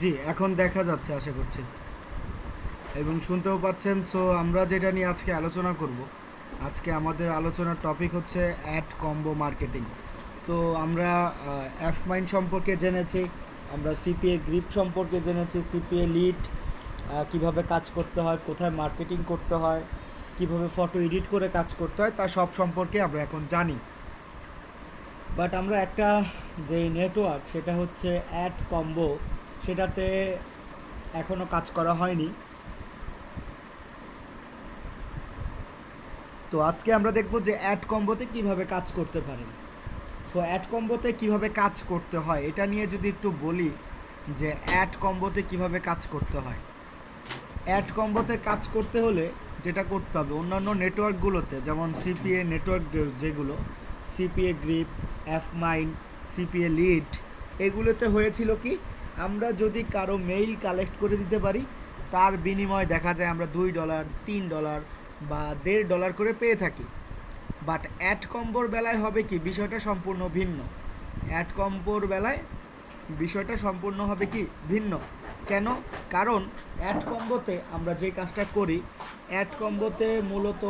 জি, এখন দেখা যাচ্ছে আশা করছি। এবং শুনতেও পাচ্ছেন সো আমরা যেটা নিয়ে আজকে আলোচনা করব, আজকে আমাদের আলোচনার টপিক হচ্ছে অ্যাড কম্বো মার্কেটিং তো আমরা অ্যাফ মাইন সম্পর্কে জেনেছি, আমরা সিপিএ গ্রিপ সম্পর্কে জেনেছি সিপিএ লিড কীভাবে কাজ করতে হয়, কোথায় মার্কেটিং করতে হয়, কীভাবে ফটো এডিট করে কাজ করতে হয়, তা সব সম্পর্কে আমরা এখন জানি। বাট আমরা একটা যে নেটওয়ার্ক সেটা হচ্ছে অ্যাড কম্বো সেটাতে এখনও কাজ করা হয়নি। তো আজকে আমরা দেখব যে অ্যাড কম্বোতে কীভাবে কাজ করতে পারেন। সো অ্যাড কম্বোতে কীভাবে কাজ করতে হয়, এটা নিয়ে যদি একটু বলি যে অ্যাড কম্বোতে কীভাবে কাজ করতে হয়। অ্যাড কম্বোতে কাজ করতে হলে যেটা করতে হবে, অন্যান্য নেটওয়ার্কগুলোতে, যেমন সিপিএ নেটওয়ার্ক যেগুলো, CPA grip, F mine CPA lead, এগুলোতে হয়েছিল কি আমরা যদি কারও মেইল কালেক্ট করে দিতে পারি, তার বিনিময়ে দেখা যায় আমরা দুই ডলার তিন ডলার বা দেড় ডলার করে পেয়ে থাকি। বাট অ্যাড কম্বোর বেলায় হবে কি, বিষয়টা সম্পূর্ণ ভিন্ন। অ্যাড কম্বোর বেলায় বিষয়টা সম্পূর্ণ হবে কি, ভিন্ন। কেন? কারণ অ্যাড কম্বোতে আমরা যে কাজটা করি অ্যাড কম্বোতে মূলত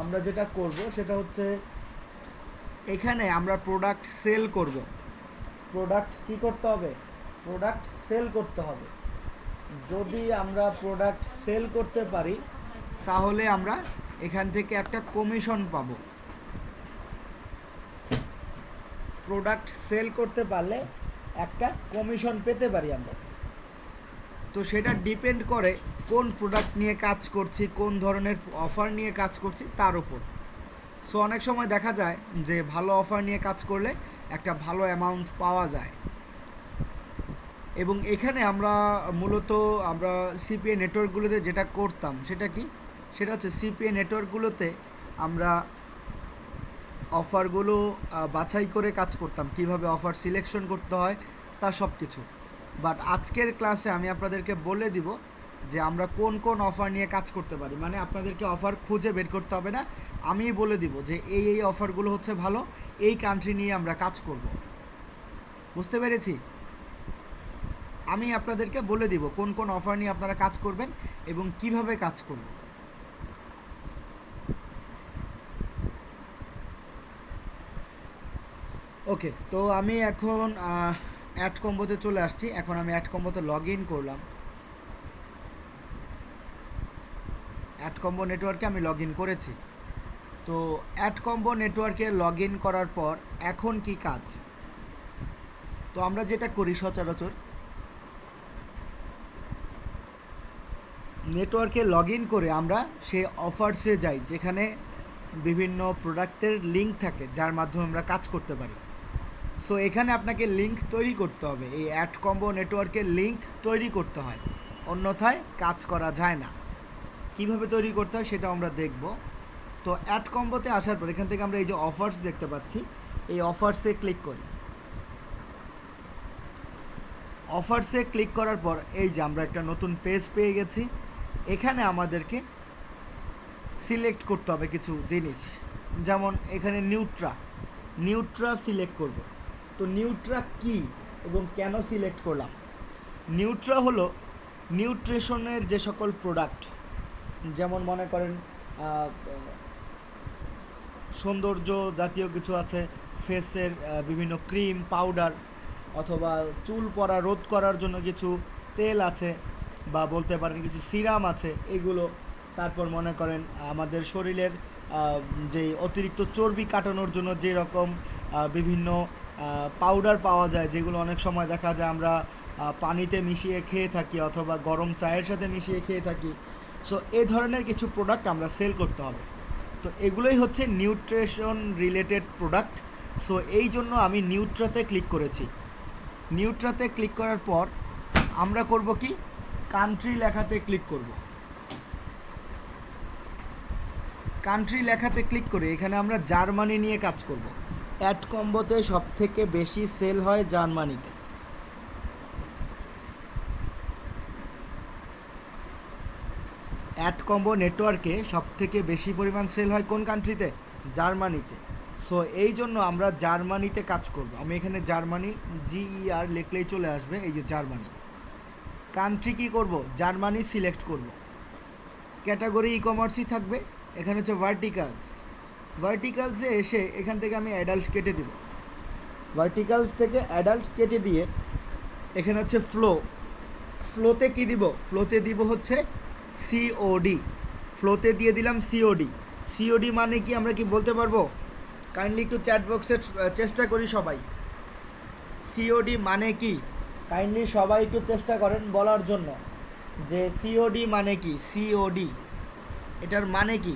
আমরা যেটা করব, সেটা হচ্ছে এখানে আমরা প্রোডাক্ট সেল করব। প্রোডাক্ট কি করতে হবে? প্রোডাক্ট সেল করতে হবে। যদি আমরা প্রোডাক্ট সেল করতে পারি, তাহলে আমরা এখান থেকে একটা কমিশন পাবো। প্রোডাক্ট সেল করতে পারলে একটা কমিশন পেতে পারি আমরা। তো সেটা ডিপেন্ড করে কোন প্রোডাক্ট নিয়ে কাজ করছি, কোন ধরনের অফার নিয়ে কাজ করছি, তার উপর। সো অনেক সময় দেখা যায় যে ভালো অফার নিয়ে কাজ করলে একটা ভালো অ্যামাউন্ট পাওয়া যায়। এবং এখানে আমরা মূলত আমরা সিপিএ নেটওয়ার্কগুলোতে যেটা করতাম সেটা কি? সেটা হচ্ছে সিপিএ নেটওয়ার্কগুলোতে আমরা অফারগুলো বাছাই করে কাজ করতাম। কীভাবে অফার সিলেকশন করতে হয় তা সব কিছু বাট আজকের ক্লাসে আমি আপনাদেরকে বলে দিব যে আমরা কোন কোন অফার নিয়ে কাজ করতে পারি। মানে আপনাদেরকে অফার খুঁজে বের করতে হবে না। আমিই বলে দিব যে এই এই অফারগুলো হচ্ছে ভালো, এই কান্ট্রি নিয়ে আমরা কাজ করব। বুঝতে পেরেছি? আমি আপনাদেরকে বলে দিব কোন কোন অফার নিয়ে আপনারা কাজ করবেন এবং কীভাবে কাজ করবেন। ওকে, তো আমি এখন অ্যাড কম্বোতে চলে আসছি। এখন আমি অ্যাড কম্বোতে লগ ইন করলাম। অ্যাড কম্বো নেটওয়ার্কে আমি লগ ইন করেছি। তো অ্যাড কম্বো নেটওয়ার্কে লগ ইন করার পর এখন কি কাজ? তো আমরা যেটা করি সচরাচর নেটওয়ার্কে লগ ইন করে আমরা সে অফার্সে যাই, যেখানে বিভিন্ন প্রোডাক্টের লিঙ্ক থাকে, যার মাধ্যমে আমরা কাজ করতে পারি। সো এখানে আপনাকে লিঙ্ক তৈরি করতে হবে। এই অ্যাড কম্বো নেটওয়ার্কের লিঙ্ক তৈরি করতে হয়। অন্যথায় কাজ করা যায় না। কীভাবে তৈরি করতে হয় সেটা আমরা দেখব। তো অ্যাড কম্বোতে আসার পর, এখান থেকে আমরা এই যে অফার্স দেখতে পাচ্ছি, এই অফার্সে ক্লিক করি। অফার্সে ক্লিক করার পর, এই যে আমরা একটা নতুন পেজ পেয়ে গেছি। এখানে আমাদেরকে সিলেক্ট করতে হবে কিছু জিনিস। যেমন এখানে নিউট্রা নিউট্রা সিলেক্ট করব। তো নিউট্রা কি এবং কেন সিলেক্ট করলাম? নিউট্রা হলো নিউট্রিশনের যে সকল প্রোডাক্ট যেমন মনে করেন সৌন্দর্য জাতীয় কিছু আছে ফেসের বিভিন্ন ক্রিম পাউডার অথবা চুল পড়া রোধ করার জন্য কিছু তেল আছে বা বলতে পারেন কিছু সিরাম আছে, এগুলো তারপর মনে করেন, আমাদের শরীরের যে অতিরিক্ত চর্বি কাটানোর জন্য যে রকম বিভিন্ন পাউডার পাওয়া যায়, যেগুলো অনেক সময় দেখা যায় আমরা পানিতে মিশিয়ে খেয়ে থাকি অথবা গরম চায়ের সাথে মিশিয়ে খেয়ে থাকি। সো এ ধরনের কিছু প্রোডাক্ট আমরা সেল করতে হবে। তো এগুলোই হচ্ছে নিউট্রিশন রিলেটেড প্রোডাক্ট সো এই জন্য আমি নিউট্রাতে ক্লিক করেছি। নিউট্রাতে ক্লিক করার পর আমরা করব কি? কান্ট্রি লেখাতে ক্লিক করব। কান্ট্রি লেখাতে ক্লিক করে এখানে আমরা জার্মানি নিয়ে কাজ করব। অ্যাড কম্বোতে সব থেকে বেশি সেল হয় জার্মানিতে। অ্যাড কম্বো নেটওয়ার্কে সব থেকে বেশি পরিমাণ সেল হয় কোন কান্ট্রিতে জার্মানিতে। সো এই জন্য আমরা জার্মানিতে কাজ করব। আমি এখানে জার্মানি জিইআর লিখলেই চলে আসবে, এই যে জার্মানি। কান্ট্রি কী করব? জার্মানি সিলেক্ট করব। ক্যাটাগরি ই কমার্সই থাকবে। এখানে হচ্ছে ভার্টিকালস ভার্টিকালসে এসে এখান থেকে আমি অ্যাডাল্ট কেটে দেব। ভার্টিকালস থেকে অ্যাডাল্ট কেটে দিয়ে এখানে হচ্ছে ফ্লো ফ্লোতে কি দিব? ফ্লোতে দিব হচ্ছে সিওডি ফ্লোতে দিয়ে দিলাম সিওডি সিওডি মানে কি আমরা কি বলতে পারব? কাইন্ডলি একটু চ্যাট বক্সে চেষ্টা করি সবাই। সিওডি মানে কি? কাইন্ডলি সবাই একটু চেষ্টা করেন বলার জন্য যে সিওডি মানে কি? সিওডি এটার মানে কি?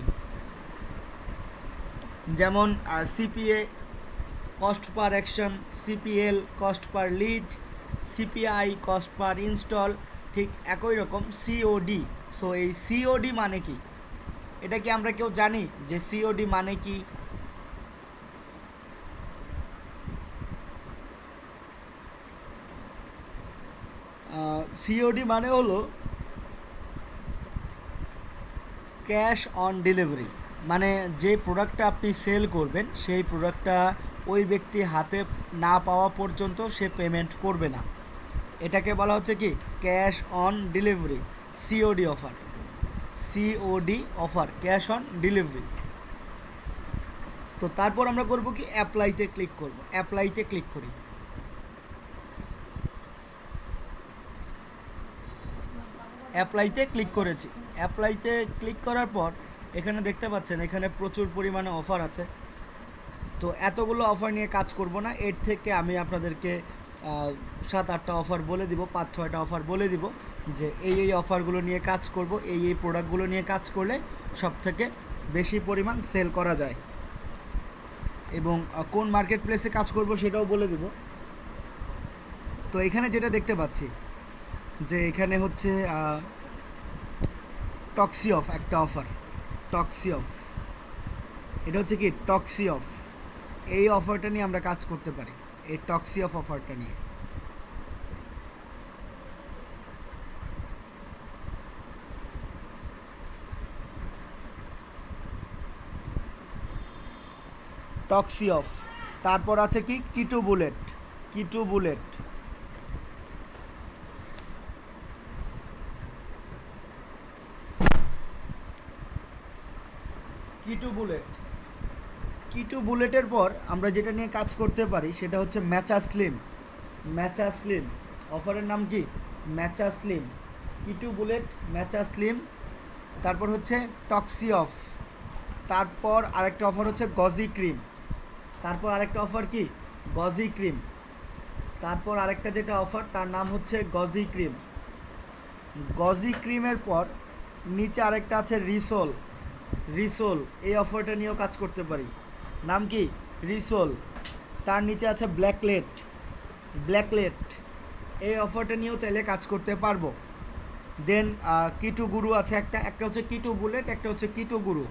যেমন CPA cost per action CPL cost per lead CPI cost per install ঠিক একই রকম সিওডি সো এই সিওডি মানে কি? এটা কি আমরা কেউ জানি যে সিওডি মানে কি? সিওডি মানে হলো ক্যাশ অন ডেলিভারি মানে যে প্রোডাক্টটা আপনি সেল করবেন, সেই প্রোডাক্টটা ওই ব্যক্তি হাতে না পাওয়া পর্যন্ত সে পেমেন্ট করবে না। এটাকে বলা হচ্ছে কি? Cash on delivery COD offer COD offer cash on delivery তো তারপর আমরা করব কি? অ্যাপ্লাইতে ক্লিক করব। অ্যাপ্লাইতে ক্লিক করি। অ্যাপ্লাইতে ক্লিক করেছি। অ্যাপ্লাইতে ক্লিক করার পর, এখানে দেখতে পাচ্ছেন, এখানে প্রচুর পরিমাণে অফার আছে। তো এতগুলো অফার নিয়ে কাজ করব না, এর থেকে আমি আপনাদেরকে সাত আটটা অফার বলে দিব পাঁচ ছয়টা অফার বলে দিব যে এই এই অফারগুলো নিয়ে কাজ করব, এই এই প্রোডাক্টগুলো নিয়ে কাজ করলে সব থেকে বেশি পরিমাণ সেল করা যায়। এবং কোন মার্কেট প্লেসে কাজ করব সেটাও বলে দিব। তো এখানে যেটা দেখতে পাচ্ছি যে এখানে হচ্ছে টক্সি অফ একটা অফার টক্সি অফ এটা হচ্ছে কি? টক্সি অফ এই অফারটা নিয়ে আমরা কাজ করতে পারি, এই টক্সি অফ অফারটা নিয়ে। টক্সি অফ তারপর আছে কি? Keto bullet Keto bullet Keto bullet. Keto বুলেটের পর আমরা যেটা নিয়ে কাজ করতে পারি, সেটা হচ্ছে ম্যাচা স্লিম। ম্যাচা স্লিম। অফারের নাম কি? Matcha slim. Keto bullet, Matcha slim. তারপর হচ্ছে টক্সি অফ। তারপর আরেকটা অফার হচ্ছে গজি ক্রিম। তারপর আরেকটা অফার কি? গজি ক্রিম। তারপর আরেকটা যেটা অফার, তার নাম হচ্ছে গজি ক্রিম। গজি ক্রিমের পর নিচে আরেকটা আছে রিসোল। রিসোল, এই অফারটা নিয়েও কাজ করতে পারি। নাম কি? রিসোল। তার নিচে আছে ব্ল্যাকলেট। ব্ল্যাকলেট, এই অফারটা নিয়েও চাইলে কাজ করতে পারব। দেন কিটু গুরু আছে একটা। একটা হচ্ছে কিটু বুলেট, একটা হচ্ছে কিটু গুরু।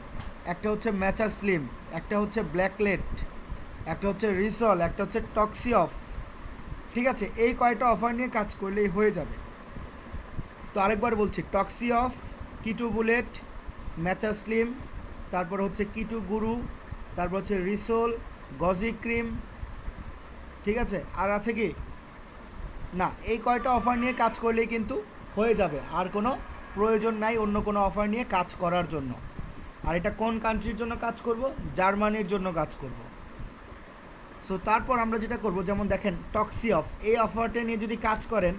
একটা হচ্ছে ম্যাচা স্লিম, একটা হচ্ছে ব্ল্যাকলেট, একটা হচ্ছে রিসল, একটা হচ্ছে টক্সি অফ। ঠিক আছে, এই কয়টা অফার নিয়ে কাজ করলেই হয়ে যাবে। তো আরেকবার বলছি, Toxic off, Keto bullet Matcha slim তারপর হচ্ছে কিটু গুরু তারপর হচ্ছে রিসোল গজি ক্রিম ঠিক আছে? আর আছে কি? না, এই কয়টা অফার নিয়ে কাজ করলেই কিন্তু হয়ে যাবে। আর কোনো প্রয়োজন নাই অন্য কোনো অফার নিয়ে কাজ করার জন্য। আর এটা কোন কান্ট্রির জন্য কাজ করব? জার্মানির জন্য কাজ করব। সো তারপর আমরা যেটা করব, যেমন দেখেন টক্সি অফ এই অফারটা নিয়ে যদি কাজ করেন,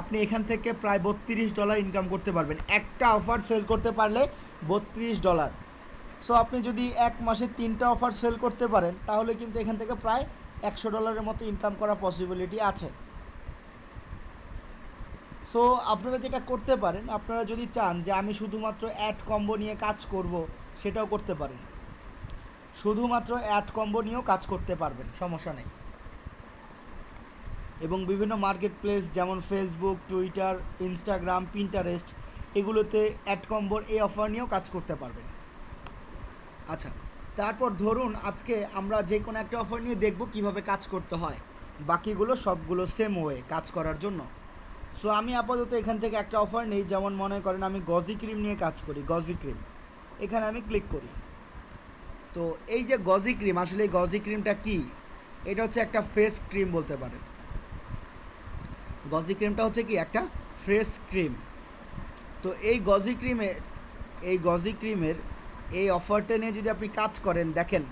আপনি এখান থেকে প্রায় বত্রিশ ডলার ইনকাম করতে পারবেন। একটা অফার সেল করতে পারলে বত্রিশ ডলার। সো আপনি যদি এক মাসে তিনটা অফার সেল করতে পারেন, তাহলে কিন্তু এখান থেকে প্রায় একশো ডলারের মতো ইনকাম করার পসিবিলিটি আছে। সো আপনারা যেটা করতে পারেন, আপনারা যদি চান যে আমি শুধুমাত্র অ্যাড কম্বো নিয়ে কাজ করব, সেটাও করতে পারেন। শুধুমাত্র অ্যাড কম্বো নিয়েও কাজ করতে পারবেন, সমস্যা নেই। এবং বিভিন্ন মার্কেট প্লেস যেমন ফেসবুক টুইটার ইনস্টাগ্রাম পিন্টারেস্ট এগুলোতে অ্যাড কম্বোর এই অফার নিয়েও কাজ করতে পারবেন আচ্ছা তারপর ধরুন আজকে আমরা যে কোনো একটা অফার নিয়ে দেখব কীভাবে কাজ করতে হয়। বাকিগুলো সবগুলো সেম ওয়ে কাজ করার জন্য। সো আমি আপাতত এখান থেকে একটা অফার নেই, যেমন মনে করেন আমি গজি ক্রিম নিয়ে কাজ করি, গজি ক্রিম এখানে আমি ক্লিক করি। তো এই যে গজি ক্রিম আসলে এই গজি ক্রিমটা কি? এটা হচ্ছে একটা ফেস ক্রিম বলতে পারেন। গজি ক্রিমটা হচ্ছে কি? একটা ফ্রেশ ক্রিম তো এই গজি ক্রিমের, এই গজি ক্রিমের এই অফারটা নিয়ে যদি আপনি কাজ করেন, দেখেন,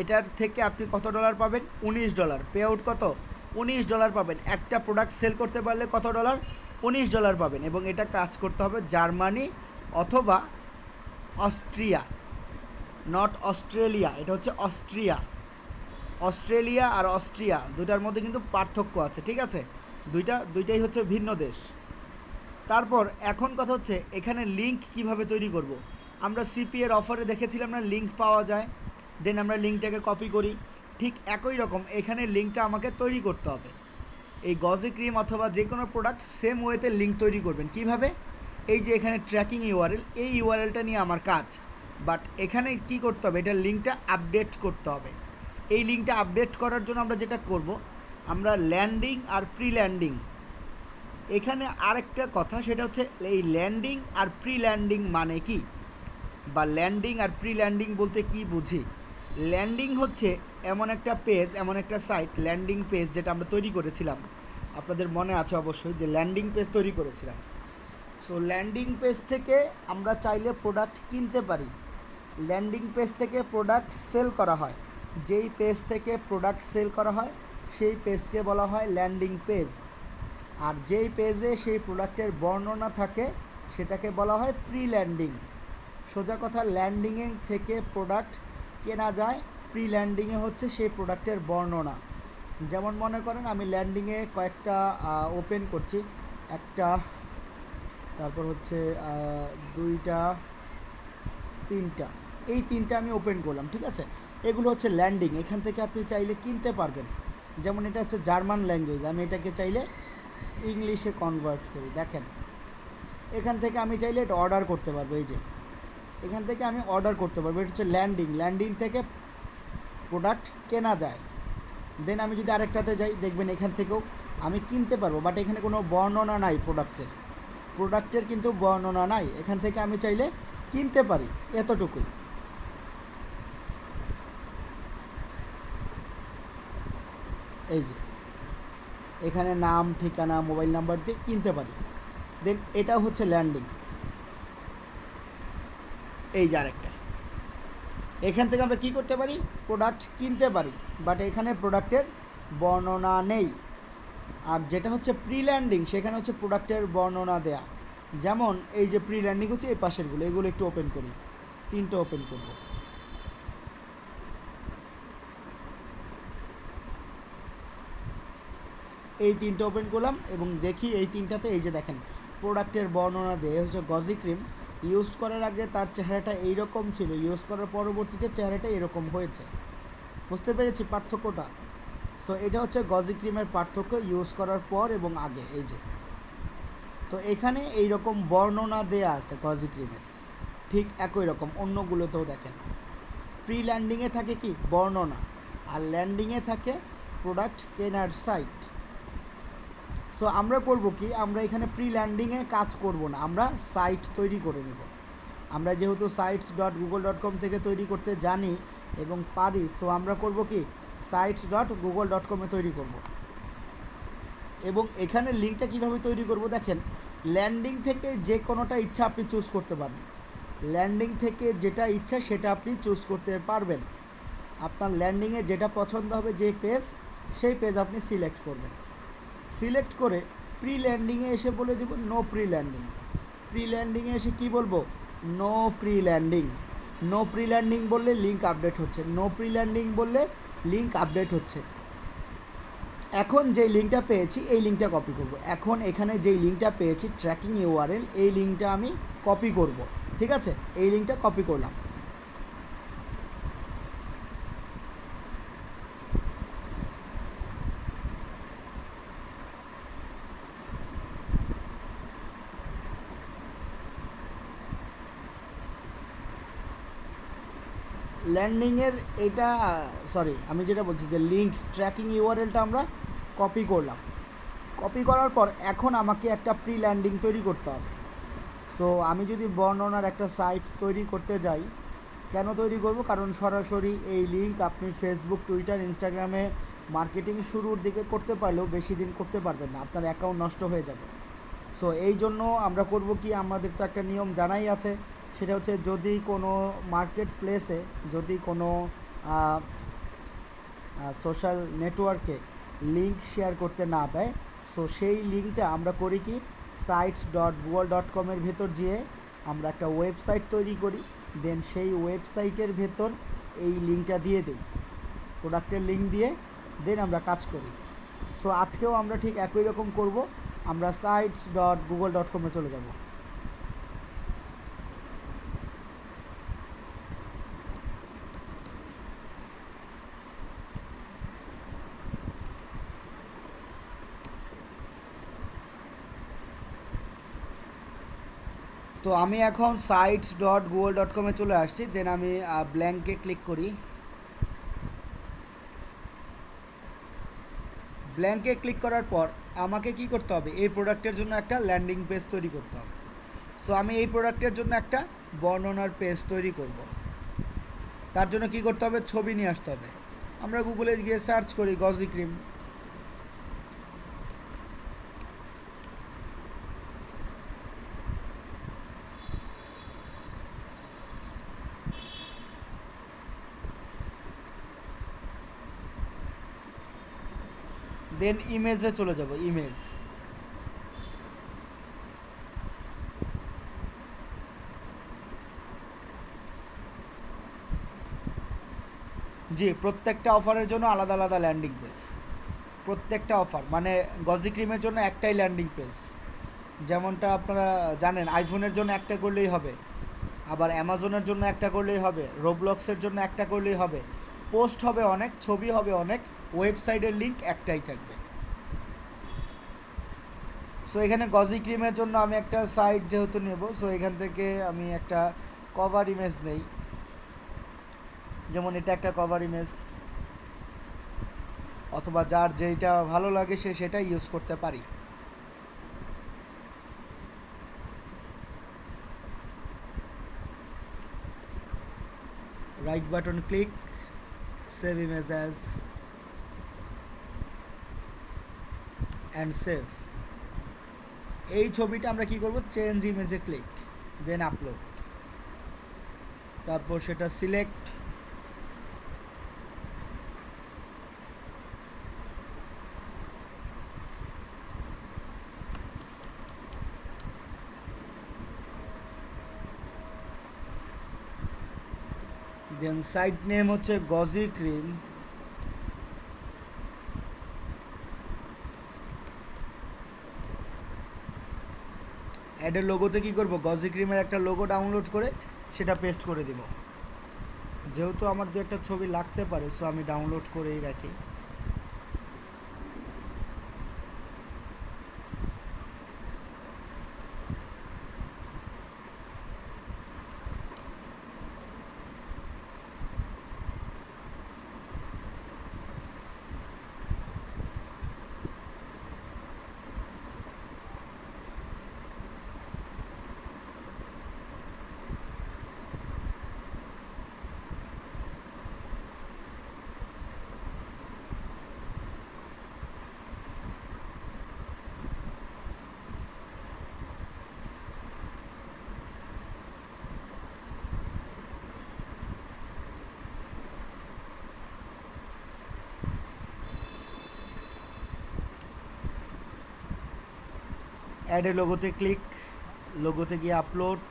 এটার থেকে আপনি কত ডলার পাবেন? উনিশ ডলার পে আউট কত? উনিশ ডলার পাবেন। একটা প্রোডাক্ট সেল করতে পারলে কত ডলার উনিশ ডলার পাবেন। এবং এটা কাজ করতে হবে জার্মানি অথবা অস্ট্রিয়া। নট অস্ট্রেলিয়া, এটা হচ্ছে অস্ট্রিয়া। অস্ট্রেলিয়া আর অস্ট্রিয়া দুটার মধ্যে কিন্তু পার্থক্য আছে, ঠিক আছে? দুইটা, দুইটাই হচ্ছে ভিন্ন দেশ। তারপর এখন কথা হচ্ছে এখানে লিঙ্ক কীভাবে তৈরি করব। আমরা সিপি এর অফারে দেখেছিলাম না লিঙ্ক পাওয়া যায়। দেন আমরা লিঙ্কটাকে কপি করি। ঠিক একই রকম এখানে লিঙ্কটা আমাকে তৈরি করতে হবে। এই গজে ক্রিম অথবা যে কোনো প্রোডাক্ট সেম ওয়েতে লিঙ্ক তৈরি করবেন। কীভাবে? এই যে এখানে ট্র্যাকিং ইউআরএল এই ইউআরএলটা নিয়ে আমার কাজ। বাট এখানে কি করতে হবে? এটা লিঙ্কটা আপডেট করতে হবে। এই লিঙ্কটা আপডেট করার জন্য আমরা যেটা করব, আমরা ল্যান্ডিং আর প্রি ল্যান্ডিং এখানে আরেকটা কথা, সেটা হচ্ছে এই ল্যান্ডিং আর প্রি ল্যান্ডিং মানে কি? বা ল্যান্ডিং আর প্রি ল্যান্ডিং বলতে কি বুঝি? ল্যান্ডিং হচ্ছে এমন একটা পেজ এমন একটা সাইট ল্যান্ডিং পেজ যেটা আমরা তৈরি করেছিলাম। আপনাদের মনে আছে অবশ্যই যে ল্যান্ডিং পেজ তৈরি করেছিলাম। সো ল্যান্ডিং পেজ থেকে আমরা চাইলে প্রোডাক্ট কিনতে পারি। ল্যান্ডিং পেজ থেকে প্রোডাক্ট সেল করা হয়। যেই পেজ থেকে প্রোডাক্ট সেল করা হয়, সেই পেজকে বলা হয় ল্যান্ডিং পেজ আর যেই পেজে সেই প্রোডাক্টের বর্ণনা থাকে, সেটাকে বলা হয় প্রি ল্যান্ডিং সোজা কথা ল্যান্ডিংয়ে থেকে প্রোডাক্ট কেনা যায় প্রি ল্যান্ডিংয়ে হচ্ছে সেই প্রোডাক্টের বর্ণনা। যেমন মনে করেন, আমি ল্যান্ডিংয়ে কয়েকটা ওপেন করছি। একটা, তারপর হচ্ছে দুইটা, তিনটা। এই তিনটা আমি ওপেন করলাম, ঠিক আছে? এগুলো হচ্ছে ল্যান্ডিং। এখান থেকে আপনি চাইলে কিনতে পারবেন। যেমন এটা হচ্ছে জার্মান ল্যাঙ্গুয়েজ। আমি এটাকে চাইলে ইংলিশে কনভার্ট করি, দেখেন। এখান থেকে আমি চাইলে এটা অর্ডার করতে পারব, এই যে। এখান থেকে আমি অর্ডার করতে পারব, এটা হচ্ছে ল্যান্ডিং ল্যান্ডিং থেকে প্রোডাক্ট কেনা যায়। দেন আমি যদি আরেকটাতে যাই, দেখবেন এখান থেকেও আমি কিনতে পারব বাট এখানে কোনো বর্ণনা নাই প্রোডাক্টের প্রোডাক্টের কিন্তু বর্ণনা নাই। এখান থেকে আমি চাইলে কিনতে পারি, এতটুকুই। এই যে। এখানে নাম, ঠিকানা, মোবাইল নাম্বার দিয়ে কিনতে পারি। দেন এটা হচ্ছে ল্যান্ডিং এই যে আরেকটা। এখান থেকে আমরা কি করতে পারি? প্রোডাক্ট কিনতে পারি। বাট এখানে প্রোডাক্টের বর্ণনা নেই। আর যেটা হচ্ছে প্রি ল্যান্ডিং সেখানে হচ্ছে প্রোডাক্টের বর্ণনা দেয়া। যেমন এই যে প্রি ল্যান্ডিং হচ্ছে, এই পাশেরগুলো, এগুলো একটু ওপেন করি। তিনটা ওপেন করব। এই তিনটা ওপেন করলাম এবং দেখি এই তিনটাতে এই যে দেখেন প্রোডাক্টের বর্ণনা দেয় হচ্ছে গজি ক্রিম ইউজ করার আগে তার চেহারাটা এইরকম ছিল ইউজ করার পরবর্তীতে চেহারাটা এরকম হয়েছে। বুঝতে পেরেছি পার্থক্যটা? সো এটা হচ্ছে গজি ক্রিমের পার্থক্য ইউজ করার পর এবং আগে, এই যে। তো এখানে এই রকম বর্ণনা দেয়া আছে গজি ক্রিমের ঠিক একই রকম, অন্যগুলোতেও দেখেন। প্রি ল্যান্ডিংয়ে থাকে কি? বর্ণনা। আর ল্যান্ডিংয়ে থাকে প্রোডাক্ট কেনার সাইট সো আমরা করব কি? আমরা এখানে প্রি ল্যান্ডিংয়ে কাজ করব না। আমরা সাইট তৈরি করে নেব। আমরা যেহেতু sites dot Google dot com থেকে তৈরি করতে জানি এবং পারি সো আমরা করব কি? সাইটস ডট গুগল ডট কমে তৈরি করব। এবং এখানে লিঙ্কটা কীভাবে তৈরি করব দেখেন ল্যান্ডিং থেকে যে কোনোটা ইচ্ছা আপনি চুজ করতে পারেন। ল্যান্ডিং থেকে যেটা ইচ্ছা সেটা আপনি চুজ করতে পারবেন। আপনার ল্যান্ডিংয়ে যেটা পছন্দ হবে যে পেজ সেই পেজ আপনি সিলেক্ট করবেন। সিলেক্ট করে প্রি ল্যান্ডিংয়ে এসে বলে দেব নো প্রি ল্যান্ডিং প্রি ল্যান্ডিংয়ে এসে কি বলব? No pre landing no pre landing বললে লিঙ্ক আপডেট হচ্ছে। নো প্রি ল্যান্ডিং বললে লিঙ্ক আপডেট হচ্ছে। এখন যেই লিঙ্কটা পেয়েছি, এই লিঙ্কটা কপি করব। এখন এখানে যেই লিঙ্কটা পেয়েছি ট্র্যাকিং ইউআরএল এই লিঙ্কটা আমি কপি করব। ঠিক আছে? এই লিঙ্কটা কপি করলাম। ল্যান্ডিংয়ের এটা সরি আমি যেটা বলছি যে লিঙ্ক ট্র্যাকিং ইউআরএলটা আমরা কপি করলাম। কপি করার পর এখন আমাকে একটা প্রি ল্যান্ডিং তৈরি করতে হবে। সো আমি যদি বর্ণনার একটা সাইট তৈরি করতে যাই, কেন তৈরি করব? কারণ সরাসরি এই লিঙ্ক আপনি ফেসবুক টুইটার ইনস্টাগ্রামে মার্কেটিং শুরুর দিকে করতে পারলেও বেশি দিন করতে পারবেন না, আপনার অ্যাকাউন্ট নষ্ট হয়ে যাবে। সো এই জন্য আমরা করব কি? আমাদের তো একটা নিয়ম জানাই আছে সেটা হচ্ছে যদি কোনো মার্কেট প্লেসে যদি কোনো সোশ্যাল নেটওয়ার্কে লিঙ্ক শেয়ার করতে না দেয় সো সেই লিঙ্কটা আমরা করি কি? সাইটস ডট গুগল ডট কমের ভেতর যেয়ে আমরা একটা ওয়েবসাইট তৈরি করি দেন সেই ওয়েবসাইটের ভেতর এই লিঙ্কটা দিয়ে দিই। প্রোডাক্টের লিঙ্ক দিয়ে দেন আমরা কাজ করি। সো আজকেও আমরা ঠিক একই রকম করব, আমরা সাইটস ডট গুগল ডট কমে চলে যাব। তো আমি এখন সাইটস ডট গুগল ডট কমে চলে আসছি দেন আমি ব্ল্যাঙ্কে ক্লিক করি। ব্ল্যাঙ্কে ক্লিক করার পর আমাকে কি করতে হবে? এই প্রোডাক্টের জন্য একটা ল্যান্ডিং পেজ তৈরি করতে হবে। সো আমি এই প্রোডাক্টের জন্য একটা বর্ণনার পেজ তৈরি করব। তার জন্য কি করতে হবে? ছবি নিয়ে আসতে হবে। আমরা গুগলে গিয়ে সার্চ করি গজি ক্রিম দেন ইমেজে চলে যাব ইমেজ জি, প্রত্যেকটা অফারের জন্য আলাদা আলাদা ল্যান্ডিং পেজ প্রত্যেকটা অফার মানে গজি ক্রিমের জন্য একটাই ল্যান্ডিং পেজ যেমনটা আপনারা জানেন আইফোনের জন্য একটা করলেই হবে, আবার অ্যামাজনের জন্য একটা করলেই হবে রোবলক্সের জন্য একটা করলেই হবে পোস্ট হবে অনেক, ছবি হবে অনেক ওয়েবসাইটের লিঙ্ক একটাই থাকবে। সো এখানে গজি ক্রিমের জন্য আমি একটা সাইট যেহেতু নেব সো এখান থেকে আমি একটা কভার ইমেজ নেই। যেমন এটা একটা কভার ইমেজ অথবা যার যেইটা ভালো লাগে সে সেটা ইউজ করতে পারি। Right button click save image as and save এই ছবিটা আমরা কি করব? চেঞ্জ ইমেজে ক্লিক দেন আপলোড তারপর সেটা সিলেক্ট দেন সাইট নেম হচ্ছে গজি ক্রিম অ্যাডের লোগোতে কী করব? গজি ক্রিমের একটা লোগো ডাউনলোড করে সেটা পেস্ট করে দিব। যেহেতু আমার দু একটা ছবি লাগতে পারে সো আমি ডাউনলোড করেই রাখি। অ্যাডে লোগোতে ক্লিক লোগোতে গিয়ে আপলোড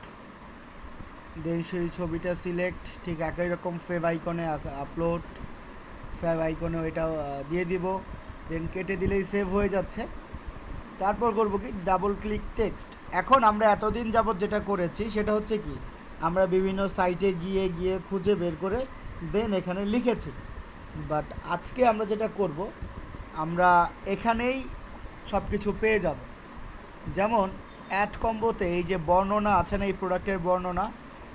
দেন সেই ছবিটা সিলেক্ট ঠিক একই রকম ফেভ আইকনে আপলোড ফেভ আইকনে ওইটা দিয়ে দিব দেন কেটে দিলেই সেভ হয়ে যাচ্ছে। তারপর করব কি? ডাবল ক্লিক টেক্সট এখন আমরা এতদিন যাবৎ যেটা করেছি, সেটা হচ্ছে কি? আমরা বিভিন্ন সাইটে গিয়ে গিয়ে খুঁজে বের করে দেন এখানে লিখেছি। বাট আজকে আমরা যেটা করব, আমরা এখানেই সব কিছু পেয়ে যাব। যেমন অ্যাড কম্বোতে এই যে বর্ণনা আছে না, এই প্রোডাক্টের বর্ণনা,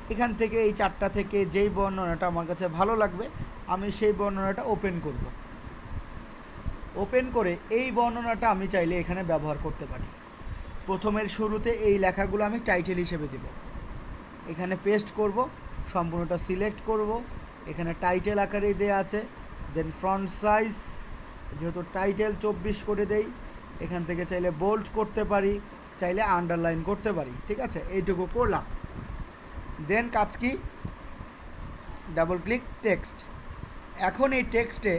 এখান থেকে এই চারটা থেকে যেই বর্ণনাটা আমার কাছে ভালো লাগবে, আমি সেই বর্ণনাটা ওপেন করব। ওপেন করে এই বর্ণনাটা আমি চাইলে এখানে ব্যবহার করতে পারি। প্রথমের শুরুতে এই লেখাগুলো আমি টাইটেল হিসেবে দেব। এখানে পেস্ট করব, সম্পূর্ণটা সিলেক্ট করব, এখানে টাইটেল আকারেই দেওয়া আছে দেন ফ্রন্ট সাইজ যেহেতু টাইটেল চব্বিশ করে দেই এখান থেকে চাইলে বোল্ড করতে পারি, চাইলে আন্ডারলাইন করতে পারি, ঠিক আছে? এইটুকু করলাম। দেন কাজ কি? ডাবল ক্লিক টেক্সট এখন এই টেক্সটে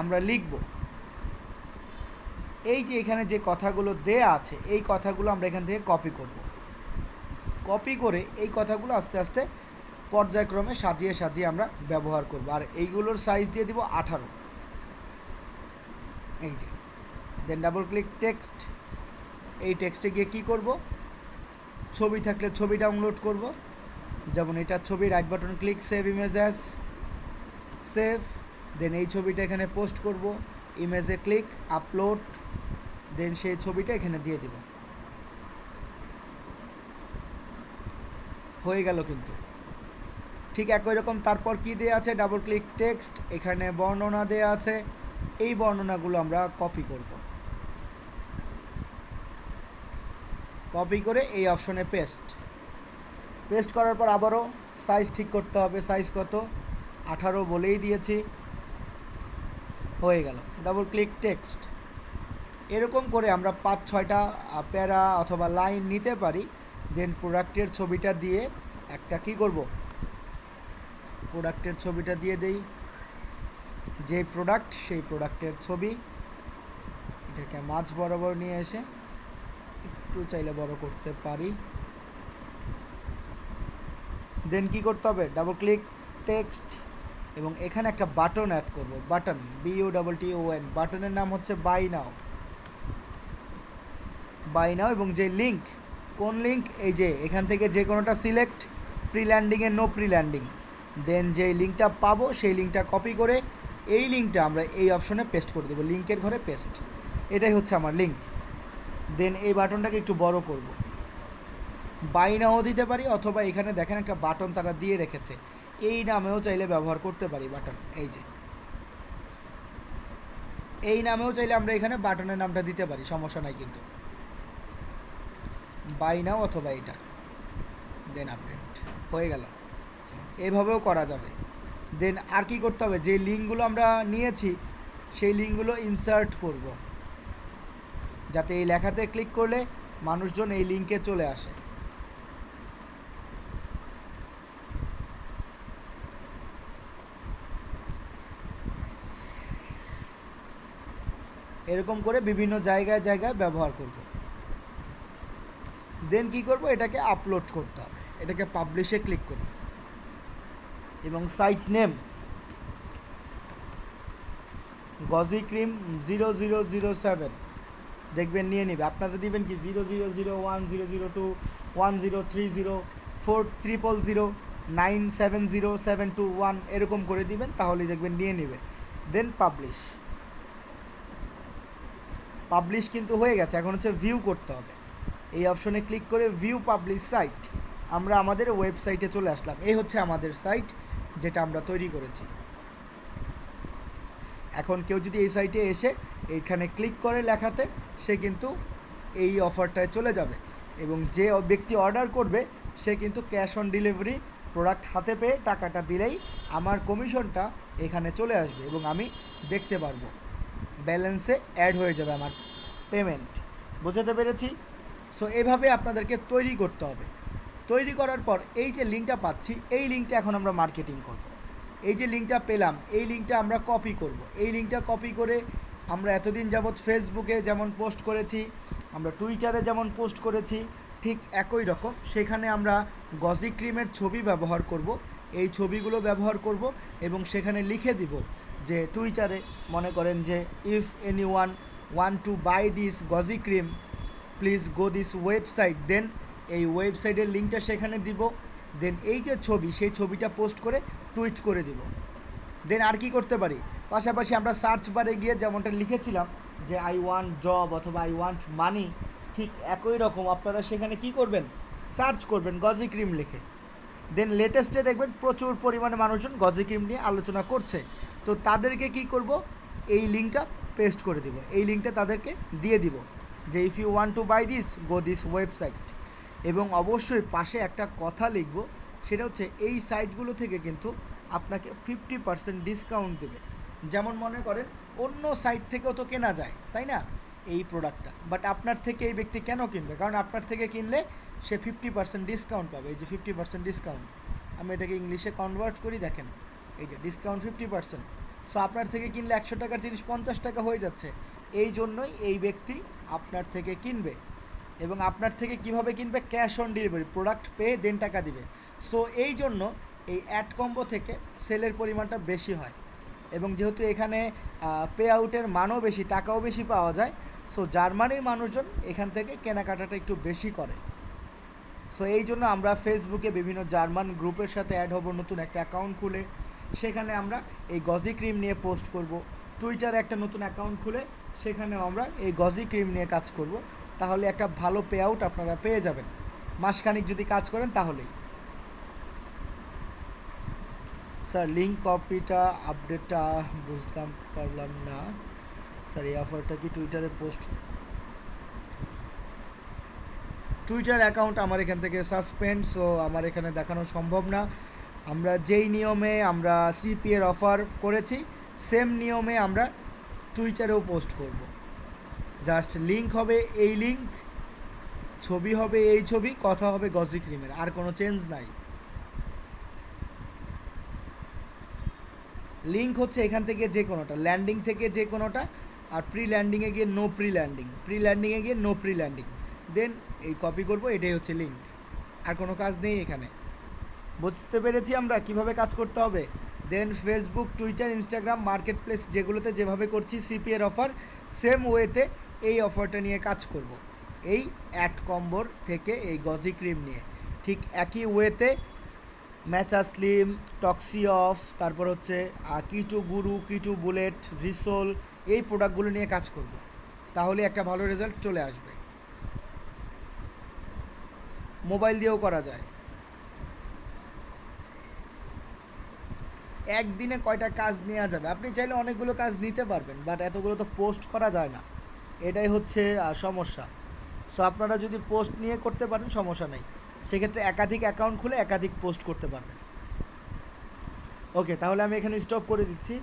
আমরা লিখব। এই যে এখানে যে কথাগুলো দেয়া আছে, এই কথাগুলো আমরা এখান থেকে কপি করব। কপি করে এই কথাগুলো আস্তে আস্তে পর্যায়ক্রমে সাজিয়ে সাজিয়ে আমরা ব্যবহার করব। আর এইগুলোর সাইজ দিয়ে দিব আঠারো। এই যে। দেন ডাবল ক্লিক টেক্সট এই টেক্সটে গিয়ে কি করব? ছবি থাকলে ছবি ডাউনলোড করব। যেমন এটা ছবি right button click save image as save then এই ছবিটা এখানে পোস্ট করব। ইমেজে ক্লিক আপলোড দেন সেই ছবিটা এখানে দিয়ে দিব। হয়ে গেল কিন্তু। ঠিক একই রকম, তারপর কি দেওয়া আছে? ডাবল ক্লিক টেক্সট এখানে বর্ণনা দেওয়া আছে। এই বর্ণনাগুলো আমরা কপি করব। কপি করে এই অপশনে পেস্ট পেস্ট করার পর আবারও সাইজ ঠিক করতে হবে। সাইজ কত? আঠারো বলেই দিয়েছি। হয়ে গেল। ডাবল ক্লিক টেক্সট এরকম করে আমরা পাঁচ, ছয়টা প্যারা অথবা লাইন নিতে পারি। দেন প্রোডাক্টের ছবিটা দিয়ে একটা কি করব? প্রোডাক্টের ছবিটা দিয়ে দেই। যে প্রোডাক্ট সেই প্রোডাক্টের ছবি। এটাকে মাছ বরাবর নিয়ে এসে একটু চাইলে বড় করতে পারি। দেন কি করতে হবে? ডাবল ক্লিক টেক্সট এবং এখানে একটা বাটন অ্যাড করব। Button B U double T O N বাটনের নাম হচ্ছে বাই নাও বাই নাও এবং যে লিঙ্ক কোন লিঙ্ক এই যে, এখান থেকে যে কোনোটা সিলেক্ট প্রি ল্যান্ডিংয়ে নো প্রি ল্যান্ডিং দেন যে লিঙ্কটা পাবো, সেই লিঙ্কটা কপি করে এই লিঙ্কটা আমরা এই অপশনে পেস্ট করে দেবো। লিঙ্কের ঘরে পেস্ট এটাই হচ্ছে আমার লিঙ্ক দেন এই বাটনটাকে একটু বড় করব। বাই নাও দিতে পারি অথবা এখানে দেখেন একটা বাটন তারা দিয়ে রেখেছে। এই নামেও চাইলে ব্যবহার করতে পারি বাটন। এই যে। এই নামেও চাইলে আমরা এখানে বাটনের নামটা দিতে পারি, সমস্যা নাই কিন্তু। বাই নাও অথবা এটা। দেন আপডেট হয়ে গেল। এইভাবেও করা যাবে। দেন আর কি করতে হবে? যে লিঙ্কগুলো আমরা নিয়েছি, সেই লিঙ্কগুলো ইনসার্ট করব। যাতে এই লেখাতে ক্লিক করলে মানুষজন এই লিঙ্কে চলে আসে। এরকম করে বিভিন্ন জায়গায় জায়গায় ব্যবহার করব। দেন কি করব? এটাকে আপলোড করতে হবে। এটাকে পাবলিশে ক্লিক করি। এবং site name Gozi cream zero zero zero seven দেখবেন, নিয়ে নেবে। আপনারা দিবেন কি? Zero zero zero one zero zero two, one zero three zero, four triple zero, nine seven zero seven two one এরকম করে দিবেন, তাহলেই দেখবেন নিয়ে নেবে। দেন পাবলিশ। পাবলিশ কিন্তু হয়ে গেছে। এখন হচ্ছে ভিউ করতে হবে। এই অপশনে ক্লিক করে ভিউ পাবলিশ সাইট। আমরা আমাদের ওয়েবসাইটে চলে আসলাম। এই হচ্ছে আমাদের সাইট যেটা আমরা তৈরি করেছি। এখন কেউ যদি এই সাইটে এসে এইখানে ক্লিক করে লেখাতে সে কিন্তু এই অফারটায় চলে যাবে। এবং যে ব্যক্তি অর্ডার করবে, সে কিন্তু ক্যাশ অন ডেলিভারি প্রোডাক্ট হাতে পেয়ে টাকাটা দিলেই আমার কমিশনটা এখানে চলে আসবে এবং আমি দেখতে পারব। ব্যালেন্সে অ্যাড হয়ে যাবে আমার পেমেন্ট। বোঝাতে পেরেছি? সো, এভাবে আপনাদেরকে তৈরি করতে হবে। তৈরি করার পর এই যে লিঙ্কটা পাচ্ছি, এই লিঙ্কটা এখন আমরা মার্কেটিং করব। এই যে লিঙ্কটা পেলাম, এই লিঙ্কটা আমরা কপি করব। এই লিঙ্কটা কপি করে আমরা এতদিন যাবৎ ফেসবুকে যেমন পোস্ট করেছি, আমরা টুইটারে যেমন পোস্ট করেছি, ঠিক একই রকম। সেখানে আমরা গজি ক্রিমের ছবি ব্যবহার করব, এই ছবিগুলো ব্যবহার করব এবং সেখানে লিখে দিব যে টুইটারে মনে করেন যে if anyone want to buy this Gozi cream please go this website then এই ওয়েবসাইটের লিঙ্কটা সেখানে দিব। দেন এই যে ছবি, সেই ছবিটা পোস্ট করে টুইট করে দিব। দেন আর কি করতে পারি? পাশাপাশি আমরা সার্চ বারে গিয়ে যেমনটা লিখেছিলাম যে আই ওয়ান্ট জব অথবা আই ওয়ান্ট মানি ঠিক একই রকম আপনারা সেখানে কি করবেন? সার্চ করবেন গজি ক্রিম লিখে। দেন লেটেস্টে দেখবেন প্রচুর পরিমাণে মানুষজন গজি ক্রিম নিয়ে আলোচনা করছে। তো তাদেরকে কি করব? এই লিঙ্কটা পেস্ট করে দিব। এই লিঙ্কটা তাদেরকে দিয়ে দিব যে if you want to buy this go this website এবং অবশ্যই পাশে একটা কথা লিখব, সেটা হচ্ছে এই সাইটগুলো থেকে কিন্তু আপনাকে ফিফটি পার্সেন্ট ডিসকাউন্ট দেবে। যেমন মনে করেন, অন্য সাইট থেকেও তো কেনা যায়, তাই না? এই প্রোডাক্টটা বাট আপনার থেকে এই ব্যক্তি কেন কিনবে? কারণ আপনার থেকে কিনলে সে ফিফটি পার্সেন্ট ডিসকাউন্ট পাবে। এই যে ফিফটি পার্সেন্ট ডিসকাউন্ট আমি এটাকে ইংলিশে কনভার্ট করি, দেখেন। এই যে ডিসকাউন্ট ফিফটি পার্সেন্ট সো আপনার থেকে কিনলে একশো টাকার জিনিস পঞ্চাশ টাকা হয়ে যাচ্ছে। এই জন্যই এই ব্যক্তি আপনার থেকে কিনবে। এবং আপনার থেকে কীভাবে কিনবে? ক্যাশ অন ডেলিভারি প্রোডাক্ট পেয়ে দেন টাকা দিবে। সো এই জন্য এই অ্যাড কম্বো থেকে সেলের পরিমাণটা বেশি হয়। এবং যেহেতু এখানে পে আউটের মানও বেশি, টাকাও বেশি পাওয়া যায় সো জার্মানির মানুষজন এখান থেকে কেনাকাটাটা একটু বেশি করে। সো এই জন্য আমরা ফেসবুকে বিভিন্ন জার্মান গ্রুপের সাথে অ্যাড হব, নতুন একটা অ্যাকাউন্ট খুলে। সেখানে আমরা এই গজি ক্রিম নিয়ে পোস্ট করব। টুইটারে একটা নতুন অ্যাকাউন্ট খুলে, সেখানেও আমরা এই গজি ক্রিম নিয়ে কাজ করব। তাহলে একটা ভালো পে আউট আপনারা পেয়ে যাবেন। মাসখানিক যদি কাজ করেন, তাহলেই। স্যার লিঙ্ক কপিটা আপডেটটা বুঝলাম, পারলাম না। স্যার, এই অফারটা কি টুইটারে পোস্ট টুইটার অ্যাকাউন্ট আমার এখান থেকে সাসপেন্ড সো আমার এখানে দেখানো সম্ভব না। আমরা যেই নিয়মে আমরা সিপি এর অফার করেছি সেম নিয়মে আমরা টুইটারেও পোস্ট করব। জাস্ট লিঙ্ক হবে এই লিঙ্ক ছবি হবে এই ছবি, কথা হবে গজি ক্রিমের আর কোনো চেঞ্জ নাই। লিঙ্ক হচ্ছে এখান থেকে যে কোনোটা ল্যান্ডিং থেকে যে কোনোটা, আর প্রি ল্যান্ডিংয়ে গিয়ে নো প্রি ল্যান্ডিং প্রি ল্যান্ডিংয়ে গিয়ে নো প্রি ল্যান্ডিং দেন এই কপি করব, এটাই হচ্ছে লিঙ্ক আর কোনো কাজ নেই এখানে। বুঝতে পেরেছি আমরা কীভাবে কাজ করতে হবে। Then Facebook Twitter Instagram market place যেগুলোতে যেভাবে করছি সিপিএর অফার সেম ওয়েতে এই অফারটা নিয়ে কাজ করব। এই অ্যাড কম্বোর থেকে এই গজি ক্রিম নিয়ে। ঠিক একই ওয়েতে ম্যাচা স্লিম টক্সি অফ তারপর হচ্ছে কিটু গুরু কিটু বুলেট রিসোল এই প্রোডাক্টগুলো নিয়ে কাজ করব। তাহলে একটা ভালো রেজাল্ট চলে আসবে। মোবাইল দিয়েও করা যায়। একদিনে কয়টা কাজ নেওয়া যাবে? আপনি চাইলে অনেকগুলো কাজ নিতে পারবেন বাট এতগুলো তো পোস্ট করা যায় না। এটাই হচ্ছে সমস্যা। সো আপনারা যদি পোস্ট নিয়ে করতে পারেন, সমস্যা নেই। সেক্ষেত্রে একাধিক অ্যাকাউন্ট খুলে একাধিক পোস্ট করতে পারবেন ওকে তাহলে আমি এখানে স্টপ করে দিচ্ছি।